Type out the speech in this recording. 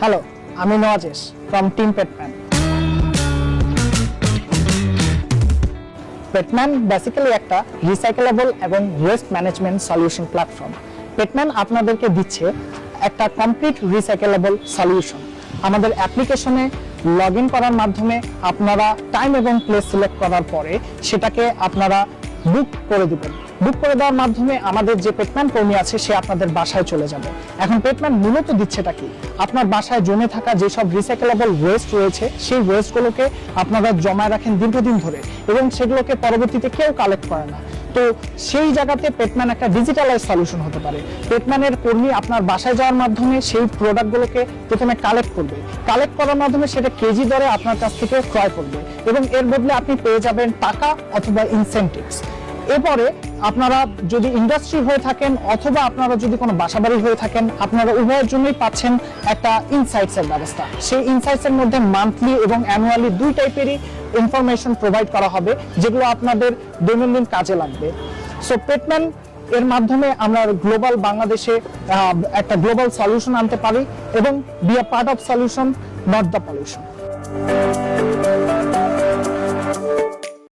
Hello আমি Nawazesh from team Petman Petman basically একটা recyclable এবং waste management solution platform Petman আপনাদেরকে দিচ্ছে একটা কমপ্লিট রিসাইকেলেবল সলিউশন আমাদের অ্যাপ্লিকেশনে লগ করার মাধ্যমে আপনারা টাইম এবং প্লেস সিলেক্ট করার পরে সেটাকে আপনারা বুক করে দিবেন। বুক করে দেওয়ার মাধ্যমে আমাদের যে পেটম্যান কর্মী আছে, সে আপনাদের বাসায় চলে যাবে। এখন পেটম্যান মূলত দিচ্ছেটা কি? আপনার বাসায় জমে থাকা যেসব রিসাইকেলেবল ওয়েস্ট রয়েছে, সেই ওয়েস্টগুলোকে আপনারা জমায় রাখেন দীর্ঘদিন ধরে এবং সেগুলোকে পরবর্তীতে কেউ কালেক্ট করে না। তো সেই জায়গাতে পেটম্যান একটা ডিজিটালাইজ সলিউশন হতে পারে। পেটম্যানের কর্মী আপনার বাসায় যাওয়ার মাধ্যমে সেই প্রোডাক্টগুলোকে প্রথমে কালেক্ট করবে। কালেক্ট করার মাধ্যমে সেটা কেজি দরে আপনার কাছ থেকে ক্রয় করবে এবং এর বদলে আপনি পেয়ে যাবেন টাকা অথবা ইনসেন্টিভস এরপরে আপনারা যদি ইন্ডাস্ট্রি হয়ে থাকেন অথবা আপনারা যদি কোনো বাসাবাড়ি হয়ে থাকেন, আপনারা উভয়ের জন্যই পাচ্ছেন একটা ইনসাইটস এর ব্যবস্থা। সেই ইনসাইটস এর মধ্যে মান্থলি এবং অ্যানুয়ালি দুই টাইপেরই ইনফরমেশন প্রোভাইড করা হবে, যেগুলো আপনাদের দৈনন্দিন কাজে লাগবে। সো পেটম্যান এর মাধ্যমে আমরা গ্লোবাল বাংলাদেশে একটা গ্লোবাল সলিউশন আনতে পারি এবং be a part of solution not the pollution